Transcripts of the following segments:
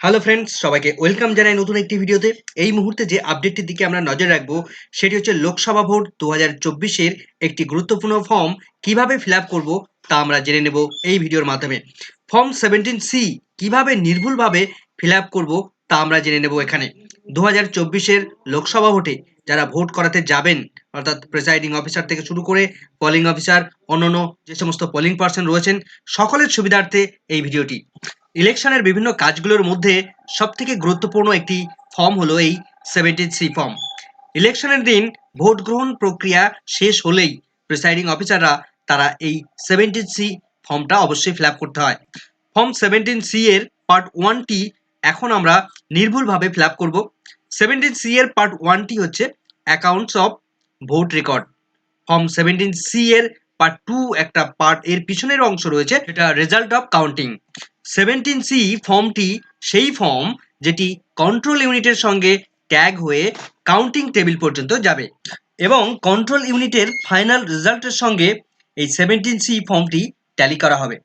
Hello friends সবাইকে welcome জানাই নতুন একটি ভিডিওতে এই মুহূর্তে যে আপডেটটির দিকে আমরা নজর রাখব, সেটি হচ্ছে লোকসভা ভোট দু হাজার একটি গুরুত্বপূর্ণ ফর্ম কীভাবে ফিল করব তা আমরা জেনে নেব এই ভিডিওর মাধ্যমে। ফর্ম সেভেন্টিন সি কীভাবে নির্ভুলভাবে ফিল করব তা আমরা জেনে নেব এখানে। দু হাজার লোকসভা ভোটে যারা ভোট করাতে যাবেন, অর্থাৎ প্রেসাইডিং অফিসার থেকে শুরু করে পলিং অফিসার অন্যান্য যে সমস্ত পলিং পার্সন রয়েছেন, সকলের সুবিধার্থে এই ভিডিওটি ইলেকশনের বিভিন্ন কাজগুলোর মধ্যে সবথেকে গুরুত্বপূর্ণ একটি ফর্ম হলো এই সেভেন্টিন সি ফর্ম ইলেকশনের দিন ভোট গ্রহণ প্রক্রিয়া শেষ হলেই প্রিসাইডিং অফিসাররা তারা এই সেভেন্টিন সি ফর্মটা অবশ্যই ফিল করতে হয়। ফর্ম সেভেন্টিন সি এর পার্ট ওয়ানটি এখন আমরা নির্ভুলভাবে ফিল আপ করব। সেভেন্টিন সি এর পার্ট ওয়ানটি হচ্ছে accounts of vote record form seventeen C এর পার্ট টু একটা পার্ট এর পিছনের অংশ রয়েছে এটা result of counting seventeen C ফর্মটি সেই ফর্ম যেটি কন্ট্রোল ইউনিটের সঙ্গে ট্যাগ হয়ে কাউন্টিং টেবিল পর্যন্ত যাবে। এবং কন্ট্রোল ইউনিটের ফাইনাল রেজাল্টের সঙ্গে এই সেভেন্টিন সি ফর্মটি ট্যালি করা হবে।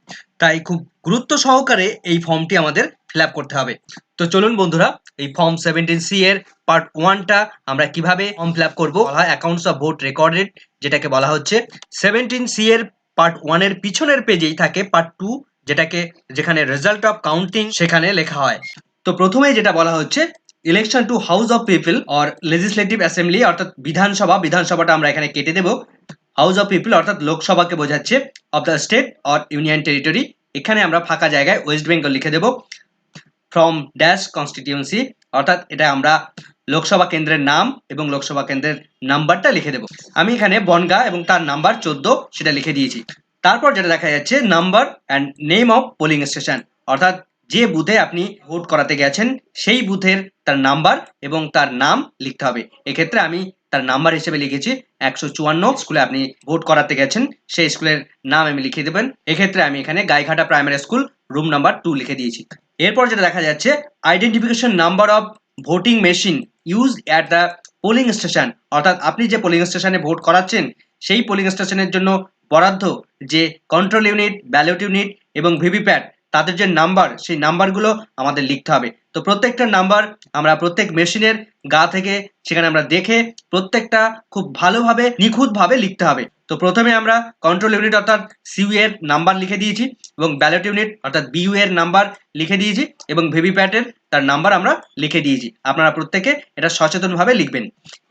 তাই খুব গুরুত্ব সহকারে এই ফর্মটি আমাদের ফিল করতে হবে। তো চলুন বন্ধুরা, এই ফর্ম সেভেন্টিন সি এর পার্ট ওয়ানটা আমরা কীভাবে ফর্ম ফিল আপ করব? অ্যাকাউন্টস অফ ভোট রেকর্ডেড যেটাকে বলা হচ্ছে। সেভেন্টিন সি এর পার্ট ওয়ানের পিছনের পেজেই থাকে পার্ট টু যেটাকে যেখানে রেজাল্ট অফ কাউন্টিং সেখানে লেখা হয়। তো প্রথমে যেটা বলা হচ্ছে election to house of people or legislative assembly অর্থাৎ বিধানসভা, বিধানসভাটা আমরা এখানে কেটে দেব। হাউস অফ পিপল অর্থাৎ লোকসভাকে বোঝাচ্ছে of the state or union territory এখানে আমরা ফাঁকা জায়গায় ওয়েস্ট বেঙ্গল লিখে দেব। ফ্রম ড্যাশ কনস্টিটিউন্সি অর্থাৎ এটা আমরা লোকসভা কেন্দ্রের নাম এবং লোকসভা কেন্দ্রের নাম্বারটা লিখে দেব। আমি এখানে বনগা এবং তার নাম্বার চোদ্দ সেটা লিখে দিয়েছি। তারপর যেটা দেখা যাচ্ছে number and name of polling station অর্থাৎ যে বুথে আপনি ভোট করাতে গেছেন, সেই বুথের তার নাম্বার এবং তার নাম লিখতে হবে। এক্ষেত্রে আমি তার নাম্বার হিসেবে লিখেছি, একশো চুয়ান্ন স্কুলে আপনি ভোট করাতে গেছেন, সেই স্কুলের নাম আমি লিখে দেবেন। এক্ষেত্রে আমি এখানে Gaighata primary school room number two লিখে দিয়েছি। এরপর যেটা দেখা যাচ্ছে identification number of voting machine use at the polling station অর্থাৎ আপনি যে পোলিং স্টেশনে ভোট করাচ্ছেন, সেই পোলিং স্টেশনের জন্য বরাদ্দ যে কন্ট্রোল ইউনিট ব্যালট ইউনিট এবং ভিভিপ্যাট, তাদের যে নাম্বার সেই নাম্বারগুলো আমাদের লিখতে হবে। তো প্রত্যেকটা নাম্বার আমরা প্রত্যেক মেশিনের গা থেকে সেখানে আমরা দেখে প্রত্যেকটা খুব ভালোভাবে, নিখুঁতভাবে লিখতে হবে। তো প্রথমে আমরা কন্ট্রোল ইউনিট অর্থাৎ সিউ এর নাম্বার লিখে দিয়েছি এবং ব্যালট ইউনিট অর্থাৎ বিউ এর নাম্বার লিখে দিয়েছি এবং ভিভিপ্যাটের তার নাম্বার আমরা লিখে দিয়েছি। আপনারা প্রত্যেকে এটা সচেতনভাবে লিখবেন।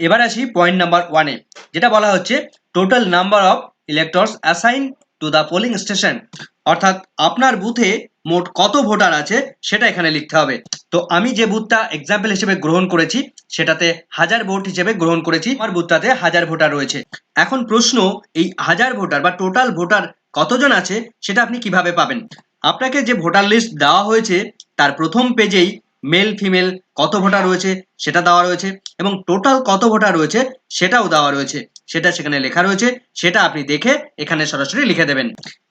এবার আসি পয়েন্ট নাম্বার ওয়ানে যেটা বলা হচ্ছে total number of electors assign to the polling station অর্থাৎ আপনার বুথে মোট কত ভোটার আছে সেটা এখানে লিখতে হবে। তো আমি যে বুথটা এক্সাম্পল হিসেবে গ্রহণ করেছি, সেটাতে হাজার ভোট হিসেবে গ্রহণ করেছি। আমার বুথটাতে হাজার ভোটার রয়েছে। এখন প্রশ্ন, এই হাজার ভোটার বা টোটাল ভোটার কতজন আছে, সেটা আপনি কীভাবে পাবেন? আপনাকে যে ভোটার লিস্ট দেওয়া হয়েছে, তার প্রথম পেজেই মেল ফিমেল কত ভোটার রয়েছে সেটা দেওয়া রয়েছে এবং টোটাল কত ভোটার রয়েছে সেটাও দেওয়া রয়েছে। সেটা সেখানে লেখা রয়েছে, সেটা আপনি দেখে এখানে সরাসরি লিখে দেবেন।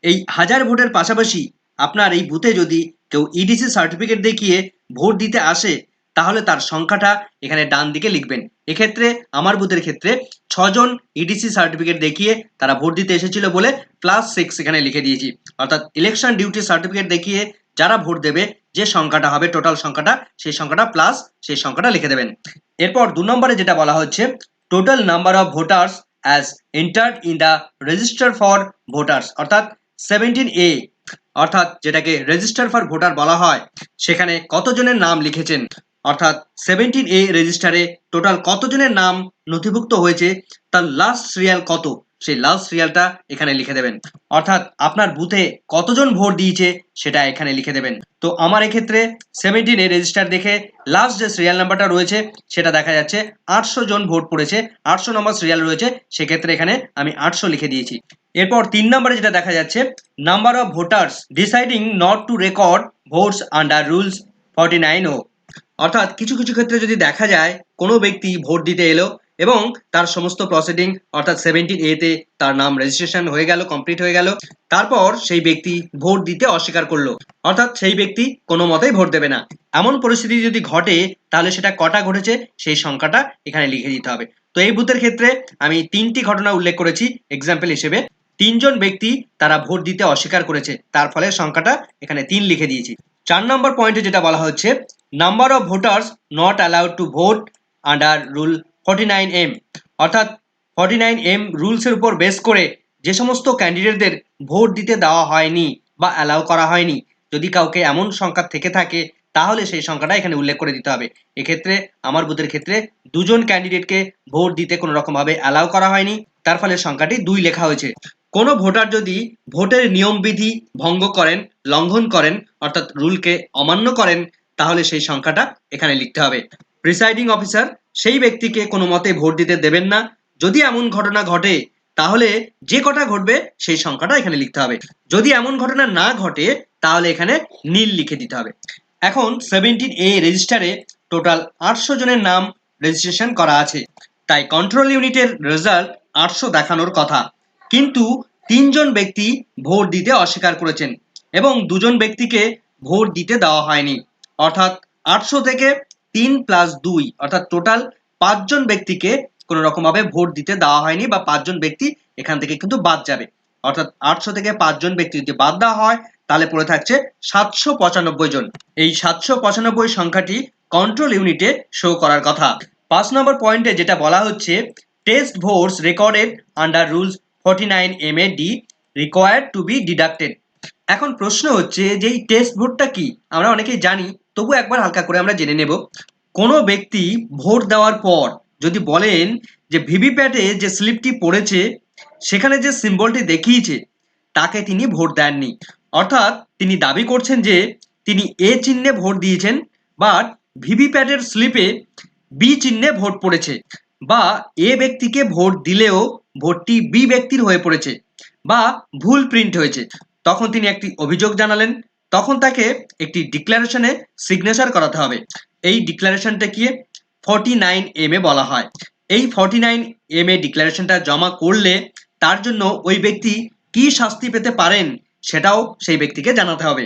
এই হাজার ভোটের পাশাপাশি আপনার এই বুথে যদি কেউ ইডিসি সার্টিফিকেট দেখিয়ে ভোট দিতে আসে, তাহলে তার সংখ্যাটা এখানে ডান দিকে লিখবেন। এক্ষেত্রে, আমার বুথের ক্ষেত্রে ছজন ইডিসি সার্টিফিকেট দেখিয়ে তারা ভোট দিতে এসেছিল বলে প্লাস সিক্স এখানে লিখে দিয়েছি। অর্থাৎ ইলেকশন ডিউটি সার্টিফিকেট দেখিয়ে যারা ভোট দেবে যে সংখ্যাটা হবে টোটাল সংখ্যাটা, সেই সংখ্যাটা প্লাস সেই সংখ্যাটা লিখে দেবেন। এরপর দু নম্বরে যেটা বলা হচ্ছে total number of voters as entered in the register for voters অর্থাৎ সেভেন্টিন এ অর্থাৎ যেটাকে রেজিস্টার ফর ভোটার বলা হয়, সেখানে কতজনের নাম লিখেছেন? অর্থাৎ সেভেন্টিন এ রেজিস্টারে টোটাল কতজনের নাম নথিভুক্ত হয়েছে? তার লাস্ট সিরিয়াল কত? সেই লাস্ট সিরিয়ালটা এখানে লিখে দেবেন। অর্থাৎ আপনার বুথে কতজন ভোট দিয়েছে সেটা এখানে লিখে দেবেন। তো আমার এক্ষেত্রে সেভেন্টিন রেজিস্টার দেখে লাস্ট যে সিরিয়াল নাম্বারটা রয়েছে সেটা দেখা যাচ্ছে আটশো জন ভোট পড়েছে, আটশো নম্বর সিরিয়াল রয়েছে, সেক্ষেত্রে এখানে আমি আটশো লিখে দিয়েছি। এরপর তিন নম্বরে যেটা দেখা যাচ্ছে number of voters deciding not to record votes under rules forty nine O অর্থাৎ কিছু কিছু ক্ষেত্রে যদি দেখা যায় কোনো ব্যক্তি ভোট দিতে এলো এবং তার সমস্ত প্রসিডিং অর্থাৎ সেভেন্টিন এতে তার নাম রেজিস্ট্রেশন হয়ে গেল কমপ্লিট হয়ে গেল। তারপর সেই ব্যক্তি ভোট দিতে অস্বীকার করল। অর্থাৎ সেই ব্যক্তি কোনো মতেই ভোট দেবে না। এমন পরিস্থিতি যদি ঘটে, তাহলে সেটা কটা ঘটেছে, সেই সংখ্যাটা এখানে লিখে দিতে হবে। তো এই বুথের ক্ষেত্রে আমি তিনটি ঘটনা উল্লেখ করেছি। এক্সাম্পল হিসেবে, তিনজন ব্যক্তি তারা ভোট দিতে অস্বীকার করেছে। তার ফলে সংখ্যাটা এখানে তিন লিখে দিয়েছি। চার নম্বর পয়েন্টে যেটা বলা হচ্ছে number of voters not allowed to vote under rule forty nine M. অর্থাৎ ফর্টি নাইন এম রুলসের উপর বেস করে যে সমস্ত ক্যান্ডিডেটদের ভোট দিতে দেওয়া হয়নি বা অ্যালাউ করা হয়নি, যদি কাউকে এমন সংখ্যা থেকে থাকে, তাহলে সেই সংখ্যাটা এখানে উল্লেখ করে দিতে হবে। এক্ষেত্রে, আমার বুথের ক্ষেত্রে দুজন ক্যান্ডিডেটকে ভোট দিতে কোনো রকমভাবে অ্যালাউ করা হয়নি, তার ফলে সংখ্যাটি দুই লেখা হয়েছে। কোনো ভোটার যদি ভোটের নিয়মবিধি ভঙ্গ করেন, লঙ্ঘন করেন, অর্থাৎ রুলকে অমান্য করেন, তাহলে সেই সংখ্যাটা এখানে লিখতে হবে। প্রিসাইডিং অফিসার সেই ব্যক্তিকে কোনো মতে ভোট দিতে দেবেন না। যদি এমন ঘটনা ঘটে, তাহলে যে কটা ঘটবে, সেই সংখ্যাটা এখানে লিখতে হবে। যদি এমন ঘটনা না ঘটে, তাহলে এখানে নীল লিখে দিতে হবে। এখন সেভেন্টিন এ রেজিস্টারে টোটাল আটশো জনের নাম রেজিস্ট্রেশন করা আছে। তাই কন্ট্রোল ইউনিটের রেজাল্ট আটশো দেখানোর কথা। কিন্তু তিনজন ব্যক্তি ভোট দিতে অস্বীকার করেছেন এবং দুজন ব্যক্তিকে ভোট দিতে দেওয়া হয়নি। অর্থাৎ আটশো থেকে তিন প্লাস দুই, অর্থাৎ টোটাল পাঁচজন ব্যক্তিকে কোনো রকমভাবে ভোট দিতে দেওয়া হয়নি বা পাঁচজন ব্যক্তি এখান থেকে কিন্তু বাদ যাবে। অর্থাৎ আটশো থেকে পাঁচজন ব্যক্তি যদি বাদ দেওয়া হয়, তাহলে পড়ে থাকছে সাতশো পঁচানব্বই জন। এই সাতশো পঁচানব্বই সংখ্যাটি কন্ট্রোল ইউনিটে শো করার কথা। পাঁচ নম্বর পয়েন্টে যেটা বলা হচ্ছে test votes recorded under rules forty nine M A D required to be deducted এখন প্রশ্ন হচ্ছে যে এই টেস্ট ভোটটা কি? আমরা অনেকেই জানি, তবু একবার হালকা করে আমরা জেনে নেব। কোনো ব্যক্তি ভোট দেওয়ার পর যদি বলেন যে ভিভিপ্যাটে যে স্লিপটি পড়েছে, সেখানে যে সিম্বলটি দেখিয়েছে, তাকে তিনি ভোট দেননি। অর্থাৎ তিনি দাবি করছেন যে তিনি এ চিহ্নে ভোট দিয়েছেন বাট ভিভিপ্যাটের স্লিপে বি চিহ্নে ভোট পড়েছে, বা এ ব্যক্তিকে ভোট দিলেও ভোটটি বি ব্যক্তির হয়ে পড়েছে, বা ভুল প্রিন্ট হয়েছে। তখন তিনি একটি অভিযোগ জানালেন। তখন তাকে একটি ডিক্লারেশনে সিগনেচার করাতে হবে। এই ডিক্লারেশনটা কি? ফর্টি নাইন এম এ বলা হয়। এই ফর্টি নাইন এম এ ডিক্লারেশনটা জমা করলে তার জন্য ওই ব্যক্তি কি শাস্তি পেতে পারেন সেটাও সেই ব্যক্তিকে জানাতে হবে।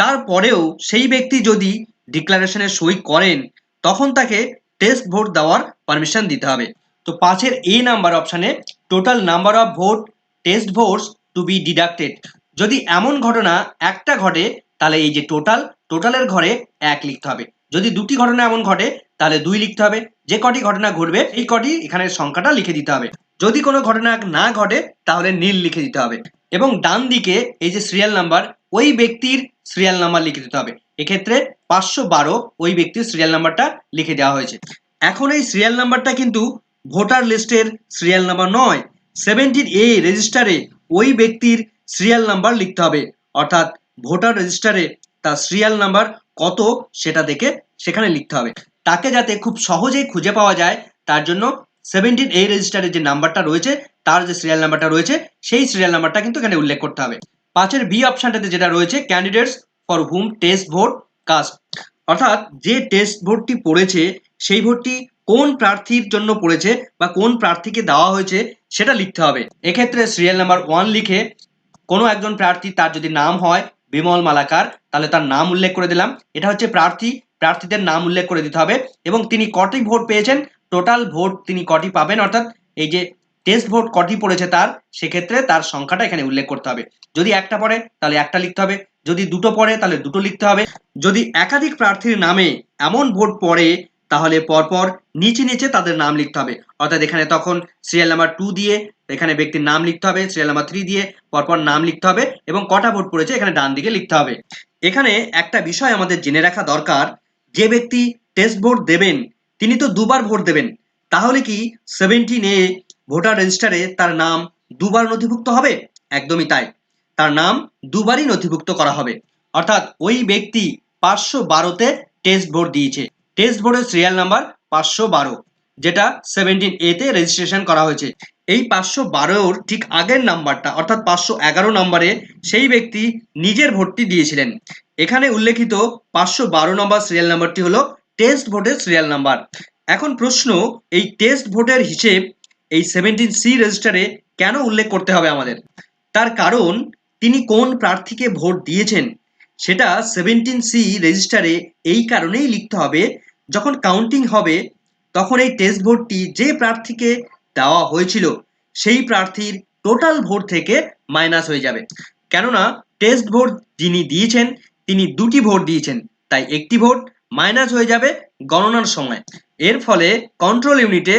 তারপরেও সেই ব্যক্তি যদি ডিক্লারেশনে সই করেন, তখন তাকে টেস্ট ভোট দেওয়ার পারমিশন দিতে হবে। তো পাঁচের এ নাম্বার অপশানে total number of vote, test votes to be deducted. যদি এমন ঘটনা একটা ঘটে, তাহলে এই যে টোটাল টোটালের ঘরে এক লিখতে হবে। যদি দুটি ঘটনা এমন ঘটে, তাহলে দুই লিখতে হবে। যে কটি ঘটনা ঘটবে, এই কটি এখানে সংখ্যাটা লিখে দিতে হবে। যদি কোনো ঘটনা না ঘটে, তাহলে নীল লিখে দিতে হবে। এবং ডান দিকে এই যে সিরিয়াল নাম্বার ওই ব্যক্তির সিরিয়াল নাম্বার লিখে দিতে হবে। এক্ষেত্রে পাঁচশো বারো ওই ব্যক্তির সিরিয়াল নাম্বারটা লিখে দেওয়া হয়েছে। এখন এই সিরিয়াল নাম্বারটা কিন্তু ভোটার লিস্টের সিরিয়াল নাম্বার নয়। সেভেন্টিন এ রেজিস্টারে ওই ব্যক্তির সিরিয়াল নাম্বার লিখতে হবে। অর্থাৎ ভোটার রেজিস্টারে তার সিরিয়াল নাম্বার কত সেটা দেখে সেখানে লিখতে হবে। তাকে যাতে খুব সহজেই খুঁজে পাওয়া যায়, তার জন্য সেভেন্টিন এ রেজিস্টারের যে নাম্বারটা রয়েছে, তার যে সিরিয়াল নাম্বারটা রয়েছে, সেই সিরিয়াল নাম্বারটা কিন্তু এখানে উল্লেখ করতে হবে। পাঁচের বি অপশনটাতে যেটা রয়েছে candidates for whom test vote cast অর্থাৎ যে টেস্ট ভোটটি পড়েছে, সেই ভোটটি কোন প্রার্থীর জন্য পড়েছে বা কোন প্রার্থীকে দেওয়া হয়েছে, সেটা লিখতে হবে। এক্ষেত্রে সিরিয়াল নাম্বার ওয়ান লিখে কোনো একজন প্রার্থী তার যদি নাম হয় বিমল মালাকার, তাহলে তার নাম উল্লেখ করে দিলাম। এটা হচ্ছে প্রার্থী, প্রার্থীদের নাম উল্লেখ করে দিতে হবে এবং তিনি কটি ভোট পেয়েছেন? টোটাল ভোট তিনি কটি পাবেন? অর্থাৎ এই যে টেস্ট ভোট কটি পড়েছে তার, সেক্ষেত্রে তার সংখ্যাটা এখানে উল্লেখ করতে হবে। যদি একটা পড়ে, তাহলে একটা লিখতে হবে। যদি দুটো পড়ে, তাহলে দুটো লিখতে হবে। যদি একাধিক প্রার্থীর নামে এমন ভোট পড়ে, তাহলে পরপর নিচে নিচে তাদের নাম লিখতে হবে। অর্থাৎ এখানে তখন সিরিয়াল নাম্বার টু দিয়ে এখানে ব্যক্তির নাম লিখতে হবে সিরিয়াল নাম্বার থ্রি দিয়ে পরপর নাম লিখতে হবে এবং কটা ভোট পড়েছে এখানে ডান দিকে লিখতে হবে। এখানে একটা বিষয় আমাদের জেনে রাখা দরকার, যে ব্যক্তি টেস্ট ভোট দেবেন, তিনি তো দুবার ভোট দেবেন, তাহলে কি সেভেন্টিন এ ভোটার রেজিস্টারে তার নাম দুবার নথিভুক্ত হবে? একদমই তাই। তার নাম দুবারই নথিভুক্ত করা হবে। অর্থাৎ ওই ব্যক্তি পাঁচশো বারোতে টেস্ট ভোট দিয়েছে। টেস্ট ভোটের সিরিয়াল নাম্বার পাঁচশো বারো, যেটা সেভেন্টিন এতে রেজিস্ট্রেশন করা হয়েছে। এই পাঁচশো বারোর ঠিক আগের নাম্বারটা, অর্থাৎ পাঁচশো এগারো নম্বরে সেই ব্যক্তি নিজের ভোটটি দিয়েছিলেন। এখানে উল্লেখিত পাঁচশো বারো নম্বর সিরিয়াল নাম্বারটি হলো টেস্ট ভোটের সিরিয়াল নাম্বার এখন প্রশ্ন, এই টেস্ট ভোটের হিসেব এই সেভেন্টিন সি রেজিস্টারে কেন উল্লেখ করতে হবে আমাদের? তার কারণ, তিনি কোন প্রার্থীকে ভোট দিয়েছেন? সেটা সেভেন্টিন সি রেজিস্টারে এই কারণেই লিখতে হবে, যখন কাউন্টিং হবে, তখন এই টেস্ট ভোটটি যে প্রার্থীকে দেওয়া হয়েছিল, সেই প্রার্থীর টোটাল ভোট থেকে মাইনাস হয়ে যাবে। কেননা টেস্ট ভোট যিনি দিয়েছেন, তিনি দুটি ভোট দিয়েছেন। তাই একটি ভোট মাইনাস হয়ে যাবে গণনার সময়। এর ফলে কন্ট্রোল ইউনিটে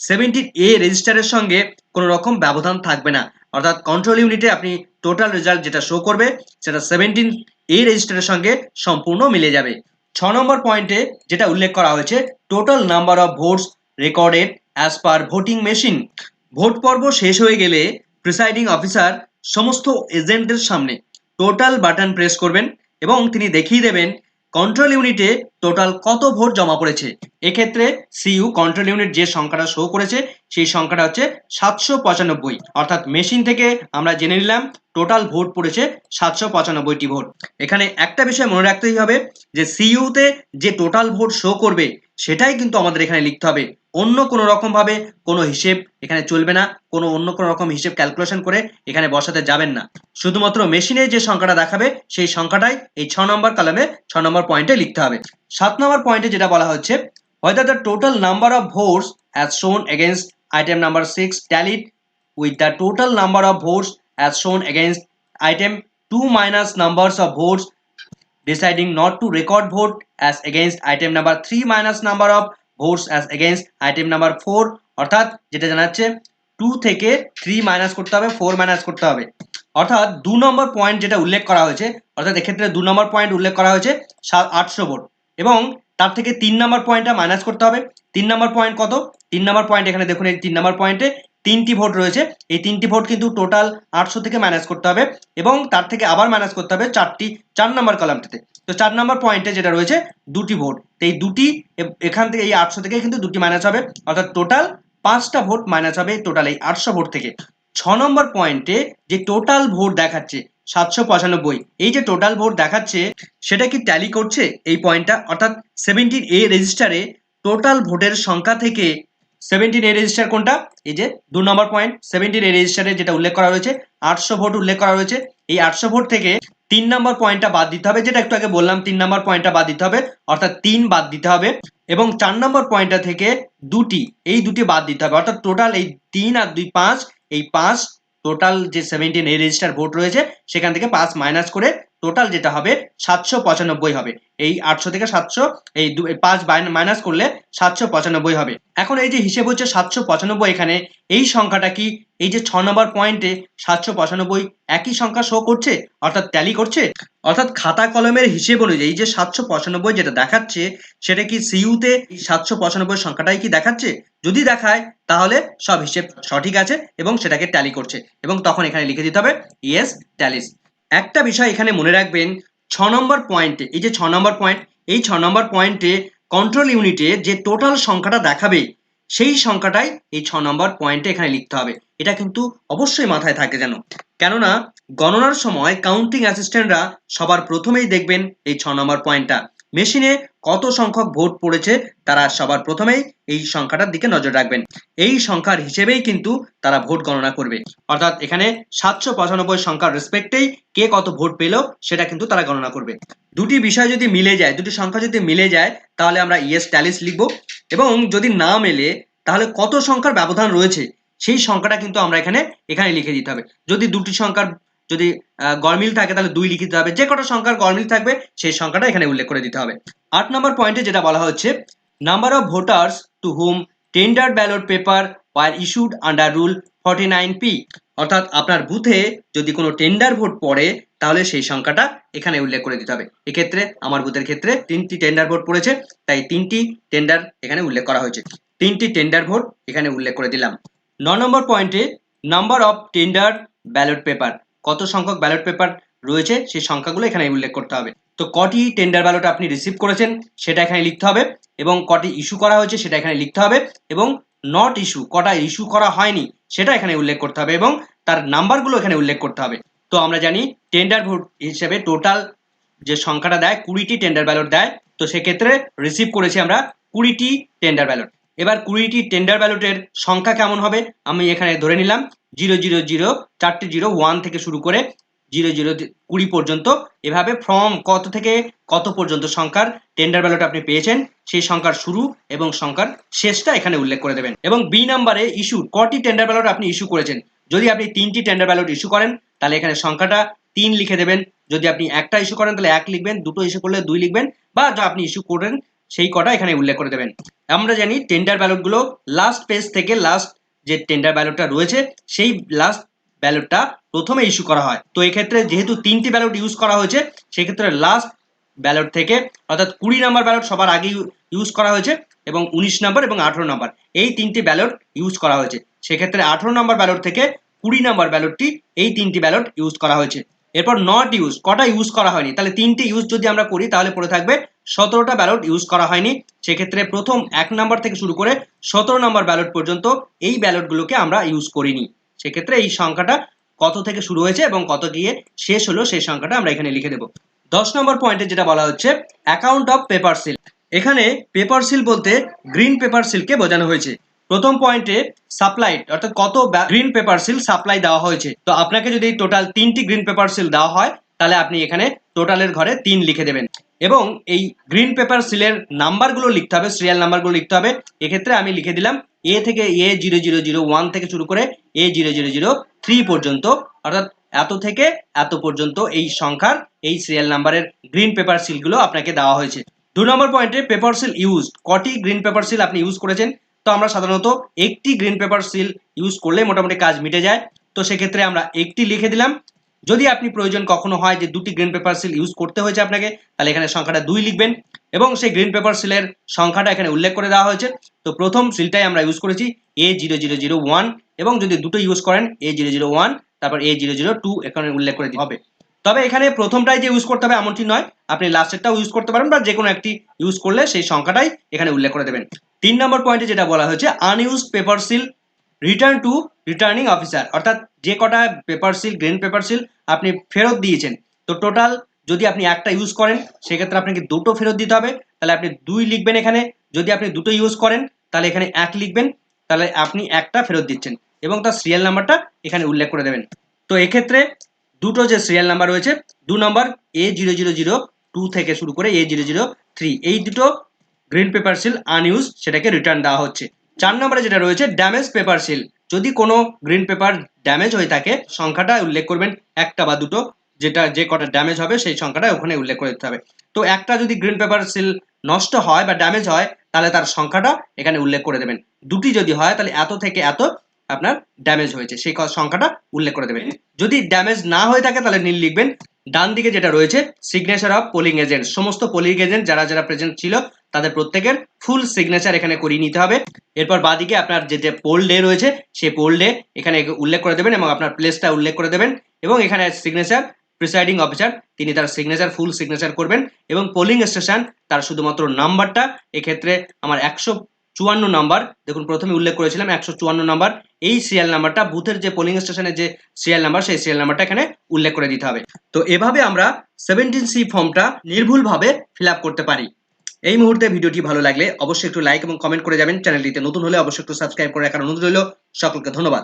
সেভেন্টিন এ রেজিস্টারের সঙ্গে কোনো রকম ব্যবধান থাকবে না। অর্থাৎ কন্ট্রোল ইউনিটে আপনি টোটাল রেজাল্ট যেটা শো করবে, সেটা সেভেন্টিন এ রেজিস্টারের সঙ্গে সম্পূর্ণ মিলে যাবে। ছ নম্বর পয়েন্টে যেটা উল্লেখ করা হয়েছে total number of votes recorded as per voting machine vote পর্ব শেষ হয়ে গেলে প্রিসাইডিং অফিসার সমস্ত এজেন্টদের সামনে টোটাল বাটন প্রেস করবেন এবং তিনি দেখিয়ে দেবেন কন্ট্রোল ইউনিটে টোটাল কত ভোট জমা পড়েছে। এক্ষেত্রে সিইউ কন্ট্রোল ইউনিট যে সংখ্যাটা শো করেছে, সেই সংখ্যাটা হচ্ছে সাতশো পঁচানব্বই। অর্থাৎ মেশিন থেকে আমরা জেনে নিলাম টোটাল ভোট পড়েছে সাতশো পঁচানব্বইটি ভোট। এখানে একটা বিষয় মনে রাখতেই হবে যে সিইউতে যে টোটাল ভোট শো করবে সেটাই কিন্তু আমাদের এখানে লিখতে হবে। অন্য কোনো রকম ভাবে কোনো হিসেব এখানে চলবে না, কোনো অন্য কোনো রকম হিসেব ক্যালকুলেশন করে এখানে বসাতে যাবেন না। শুধুমাত্র মেশিনে যে সংখ্যাটা দেখাবে, সেই সংখ্যাটাই এই ছ নম্বর কলামে ছ নম্বর পয়েন্টে লিখতে হবে। সাত নম্বর পয়েন্টে যেটা বলা হচ্ছে, whether the total number of votes as shown against item number 6 tallied with the total number of votes as shown against item 2 minus numbers of votes deciding not to record vote as against item number 3 minus number of votes as against item number 4 অর্থাৎ যেটা জানাচ্ছে 2 থেকে 3 minus করতে হবে 4 minus করতে হবে। অর্থাৎ দু নম্বর পয়েন্ট যেটা উল্লেখ করা হয়েছে, অর্থাৎ এক্ষেত্রে দু নম্বর পয়েন্ট উল্লেখ করা হয়েছে আটশো ভোট। এবং তার থেকে তিন নম্বর পয়েন্টটা মাইনাস করতে হবে। তিন নম্বর পয়েন্ট কত? তিন নম্বর পয়েন্ট এখানে দেখুন, এই তিন নম্বর পয়েন্টে তিনটি ভোট রয়েছে। এই তিনটি ভোট কিন্তু টোটাল আটশো থেকে মাইনাস করতে হবে এবং তার থেকে আবার মাইনাস করতে হবে চারটি, চার নম্বর কলামটিতে তো চার নম্বর পয়েন্টে যেটা রয়েছে, দুটি ভোট। এই দুটি এখান থেকে এই আটশো থেকে কিন্তু দুটি মাইনাস হবে। অর্থাৎ টোটাল পাঁচটা ভোট মাইনাস হবে টোটাল এই আটশো ভোট থেকে। ছ নম্বর পয়েন্টে যে টোটাল ভোট দেখাচ্ছে, সাতশো পঁচানব্বই, এই যে টোটাল ভোট দেখাচ্ছে, সেটা কি ট্যালি করছে? এই পয়েন্টটা অর্থাৎ সেভেন্টিন এ রেজিস্টারে টোটাল ভোটের সংখ্যা থেকে সেভেন্টিন এ রেজিস্টার কোনটা? এই যে দু নম্বর পয়েন্ট সেভেন্টিন এ রেজিস্টারে যেটা উল্লেখ করা রয়েছে, আটশো ভোট উল্লেখ করা রয়েছে। এই আটশো ভোট থেকে তিন নম্বর পয়েন্টটা বাদ দিতে হবে, যেটা একটু আগে বললাম, তিন নম্বর পয়েন্টটা বাদ দিতে হবে, অর্থাৎ তিন বাদ দিতে হবে। এবং চার নম্বর পয়েন্টটা থেকে দুটি, এই দুটি বাদ দিতে হবে। অর্থাৎ টোটাল এই তিন আর দুই পাঁচ, এই পাঁচ টোটাল যে সেভেন্টিন এই রেজিস্টার ভোট রয়েছে, সেখান থেকে পাঁচ মাইনাস করে টোটাল যেটা হবে, সাতশো পঁচানব্বই হবে। এই আটশো থেকে সাতশো, এই পাঁচ মাইনাস করলে সাতশো পঁচানব্বই হবে। এখন এই যে হিসেব হচ্ছে সাতশো পঁচানব্বই এখানে, এই সংখ্যাটা কি? এই যে ছ নম্বর পয়েন্টে সাতশো পঁচানব্বই একই সংখ্যা শো করছে? অর্থাৎ ট্যালি করছে? অর্থাৎ খাতা কলমের হিসেব অনুযায়ী যে সাতশো পঁচানব্বই যেটা দেখাচ্ছে, সেটা কি সিইউতে সাতশো পঁচানব্বই সংখ্যাটাই কি দেখাচ্ছে? যদি দেখায়, তাহলে সব হিসেব সঠিক আছে এবং সেটাকে ট্যালি করছে। এবং তখন এখানে লিখে দিতে হবে ইয়েস ট্যালিস একটা বিষয় এখানে মনে রাখবেন, ছ নম্বর পয়েন্টে এই যে ছ নম্বর পয়েন্ট এই ছ নম্বর পয়েন্টে কন্ট্রোল ইউনিটে যে টোটাল সংখ্যাটা দেখাবে, সেই সংখ্যাটাই এই ছ নম্বর পয়েন্টে এখানে লিখতে হবে। এটা কিন্তু অবশ্যই মাথায় থাকে যেন। কেননা, গণনার সময় কাউন্টিং অ্যাসিস্ট্যান্টরা সবার প্রথমেই দেখবেন এই ছ নম্বর পয়েন্টটা মেশিনে কত সংখ্যক ভোট পড়েছে তারা সবার প্রথমেই এই সংখ্যাটার দিকে নজর রাখবেন। এই সংখ্যার হিসেবেই কিন্তু তারা ভোট গণনা করবে। অর্থাৎ এখানে সাতশো পঁচানব্বই সংখ্যার রেসপেক্টেই কে কত ভোট পেল সেটা কিন্তু তারা গণনা করবে। দুটি বিষয় যদি মিলে যায়, দুটি সংখ্যা যদি মিলে যায়, তাহলে আমরা ইয়েস ট্যালিস লিখব এবং যদি না মেলে, তাহলে কত সংখ্যার ব্যবধান রয়েছে, সেই সংখ্যাটা কিন্তু আমরা এখানে এখানে লিখে দিতে হবে। যদি দুটি সংখ্যার যদি গরমিল থাকে তাহলে দুই লিখে দিতে হবে। যে কটা সংখ্যার গরমিল থাকবে, সেই সংখ্যাটা এখানে উল্লেখ করে দিতে হবে। আট নম্বর পয়েন্টে যেটা বলা হচ্ছে number of voters to whom tender ballot paper were issued under rule forty nine P অর্থাৎ আপনার বুথে যদি কোনো টেন্ডার ভোট পড়ে, তাহলে সেই সংখ্যাটা এখানে উল্লেখ করে দিতে হবে। এক্ষেত্রে, আমার বুথের ক্ষেত্রে তিনটি টেন্ডার ভোট পড়েছে, তাই তিনটি টেন্ডার এখানে উল্লেখ করা হয়েছে। তিনটি টেন্ডার ভোট এখানে উল্লেখ করে দিলাম। ন নম্বর পয়েন্টে number of tender ballot paper কত সংখ্যক ব্যালট পেপার রয়েছে, সেই সংখ্যাগুলো এখানে উল্লেখ করতে হবে। তো কটি টেন্ডার ব্যালট আপনি রিসিভ করেছেন, সেটা এখানে লিখতে হবে এবং কটি ইস্যু করা হয়েছে, সেটা এখানে লিখতে হবে এবং নট ইস্যু কটা ইস্যু করা হয়নি, সেটা এখানে উল্লেখ করতে হবে এবং তার নাম্বারগুলো এখানে উল্লেখ করতে হবে। তো আমরা জানি টেন্ডার ভোট হিসেবে টোটাল যে সংখ্যাটা দেয় কুড়িটি টেন্ডার ব্যালট দেয়, তো সেক্ষেত্রে রিসিভ করেছি আমরা কুড়িটি টেন্ডার ব্যালট এবার কুড়িটি টেন্ডার ব্যালটের সংখ্যা কেমন হবে? আমি এখানে ধরে নিলাম জিরো জিরো জিরো চারটি জিরো ওয়ান থেকে শুরু করে জিরো জিরো কুড়ি পর্যন্ত। এভাবে ফ্রম কত থেকে কত পর্যন্ত সংখ্যার টেন্ডার ব্যালট আপনি পেয়েছেন, সেই সংখ্যার শুরু এবং সংখ্যার শেষটা এখানে উল্লেখ করে দেবেন। এবং বি নাম্বারে ইস্যু কটি টেন্ডার ব্যালট আপনি ইস্যু করেছেন? যদি আপনি তিনটি টেন্ডার ব্যালট ইস্যু করেন, তাহলে এখানে সংখ্যাটা তিন লিখে দেবেন। যদি আপনি একটা ইস্যু করেন, তাহলে এক লিখবেন, দুটো ইস্যু করলে দুই লিখবেন, বা যা আপনি ইস্যু করেন সেই কটা এখানে উল্লেখ করে দেবেন। আমরা জানি টেন্ডার ব্যালটগুলো লাস্ট পেজ থেকে লাস্ট যে টেন্ডার ব্যালটটা রয়েছে, সেই লাস্ট ব্যালটটা প্রথমে ইস্যু করা হয়। তো এক্ষেত্রে যেহেতু তিনটি ব্যালট ইউজ করা হয়েছে, সেক্ষেত্রে লাস্ট ব্যালট থেকে অর্থাৎ কুড়ি নাম্বার ব্যালট সবার আগে ইউজ করা হয়েছে এবং উনিশ নাম্বার এবং আঠেরো নাম্বার এই তিনটি ব্যালট ইউজ করা হয়েছে। সেক্ষেত্রে আঠেরো নাম্বার ব্যালট থেকে কুড়ি নাম্বার ব্যালটটি এই তিনটি ব্যালট ইউজ করা হয়েছে। এরপর নট ইউজ কটা ইউজ করা হয়নি? তাহলে তিনটি ইউজ যদি আমরা করি, তাহলে পড়ে থাকবে সতেরোটা ব্যালট ইউজ করা হয়নি। সেক্ষেত্রে প্রথম এক নাম্বার থেকে শুরু করে সতেরো নাম্বার ব্যালট পর্যন্ত এই ব্যালটগুলোকে আমরা ইউজ করিনি। সেক্ষেত্রে এই সংখ্যাটা কত থেকে শুরু হয়েছে এবং কত গিয়ে শেষ হলো সেই সংখ্যাটা আমরা এখানে লিখে দেবো। দশ নম্বর পয়েন্টে যেটা বলা হচ্ছে অ্যাকাউন্ট অফ পেপার সিল এখানে পেপার সিল বলতে গ্রিন পেপার সিলকে বোঝানো হয়েছে। প্রথম পয়েন্টে সাপ্লাই অর্থাৎ কত গ্রিন পেপার সিল সাপ্লাই দেওয়া হয়েছে। তো আপনাকে যদি টোটাল তিনটি গ্রিন পেপার সিল দেওয়া হয়, তাহলে আপনি এখানে টোটালের ঘরে তিন লিখে দেবেন। এবং এই গ্রিন পেপার সিলের নাম্বারগুলো লিখতে হবে সিরিয়াল নাম্বারগুলো লিখতে হবে। এক্ষেত্রে আমি লিখে দিলাম এ থেকে A zero zero zero one থেকে শুরু করে A zero zero zero three পর্যন্ত, অর্থাৎ এত থেকে এত পর্যন্ত এই সংখ্যার এই সিরিয়াল নাম্বারের গ্রিন পেপার সিলগুলো আপনাকে দেওয়া হয়েছে। দু নম্বর পয়েন্টে পেপার সিল ইউজ কটি গ্রিন পেপার সিল আপনি ইউজ করেছেন? তো আমরা সাধারণত একটি গ্রিন পেপার সিল ইউজ করলে মোটামুটি কাজ মিটে যায়। তো সেক্ষেত্রে আমরা একটি লিখে দিলাম যদি আপনি প্রয়োজন কখনো হয় যে দুটি গ্রিন পেপার সিল ইউজ করতে হয়েছে আপনাকে, তাহলে এখানে সংখ্যাটা দুই লিখবেন এবং সেই গ্রিন পেপার সিলের সংখ্যাটা এখানে উল্লেখ করে দেওয়া হয়েছে। তো প্রথম সিলটাই আমরা ইউজ করেছি A zero zero zero one এবং যদি দুটো ইউজ করেন এ জিরো জিরো ওয়ান তারপর এ জিরো জিরো টু এখানে উল্লেখ করে দিতে হবে। তবে এখানে প্রথমটাই যে ইউজ করতে হবে এমনটি নয়, আপনি লাস্টেরটাও ইউজ করতে পারেন বা যে কোনো একটি ইউজ করলে সেই সংখ্যাটাই এখানে উল্লেখ করে দেবেন। তিন নম্বর পয়েন্টে যেটা বলা হয়েছে unused paper seal return to returning officer অর্থাৎ যে কটা paper seal green paper seal আপনি ফেরত দিয়েছেন। তো টোটাল যদি আপনি একটা ইউজ করেন, সেক্ষেত্রে আপনাকে দুটো ফেরত দিতে হবে। তাহলে আপনি দুই লিখবেন এখানে। যদি আপনি দুটো ইউজ করেন, তাহলে এখানে এক লিখবেন। তাহলে আপনি একটা ফেরত দিচ্ছেন। এবং তার সিরিয়াল নাম্বারটা এখানে উল্লেখ করে দেবেন। তো এক্ষেত্রে দুটো যে সিরিয়াল নাম্বার রয়েছে, দু নম্বর A zero zero zero two থেকে শুরু করে এ জিরো জিরো থ্রি এই দুটো গ্রিন পেপার সিল আনইউজ সেটাকে রিটার্ন দেওয়া হচ্ছে। চার নম্বরে যেটা রয়েছে ড্যামেজ পেপার সিল যদি কোনো গ্রিন পেপার ড্যামেজ হয়ে থাকে সংখ্যাটা উল্লেখ করবেন একটা বা দুটো, যেটা যে কটা ড্যামেজ হবে, সেই সংখ্যাটা ওখানে উল্লেখ করে দিতে হবে। তো একটা যদি গ্রিন পেপার সিল নষ্ট হয় বা ড্যামেজ হয়, তাহলে তার সংখ্যাটা এখানে উল্লেখ করে দেবেন। দুটি যদি হয়, তাহলে এত থেকে এত আপনার ড্যামেজ হয়েছে, সেই সংখ্যাটা উল্লেখ করে দেবেন। যদি ড্যামেজ না হয়ে থাকে, তাহলে নীল লিখবেন ডান দিকে যেটা রয়েছে সিগনেচার অফ পোলিং এজেন্ট সমস্ত পোলিং এজেন্ট যারা যারা প্রেজেন্ট ছিল, তাদের প্রত্যেকের ফুল সিগনেচার এখানে করিয়ে নিতে হবে। এরপর বাদিকে আপনার যে যে পোল ডে রয়েছে, সেই পোল ডে এখানে উল্লেখ করে দেবেন এবং আপনার প্লেসটা উল্লেখ করে দেবেন। এবং এখানে সিগনেচার প্রিসাইডিং অফিসার তিনি তার সিগনেচার ফুল সিগনেচার করবেন এবং পোলিং স্টেশন তার শুধুমাত্র নাম্বারটা এক্ষেত্রে আমার একশো চুয়ান্ন নাম্বার। দেখুন, প্রথমে উল্লেখ করেছিলাম একশো চুয়ান্ন নাম্বার। এই সিরিয়াল নাম্বারটা বুথের যে পোলিং স্টেশনের যে সিরিয়াল নাম্বার সেই সিরিয়াল নাম্বারটা এখানে উল্লেখ করে দিতে হবে। তো এভাবে আমরা সেভেন্টিন সি ফর্মটা নির্ভুলভাবে ফিল করতে পারি। এই মুহূর্তে ভিডিওটি ভালো লাগলে অবশ্যই একটু লাইক এবং কমেন্ট করে যাবেন। চ্যানেলটিতে নতুন হলে অবশ্যই একটু সাবস্ক্রাইব করে রাখার অনুরোধ রইল। সকলকে ধন্যবাদ।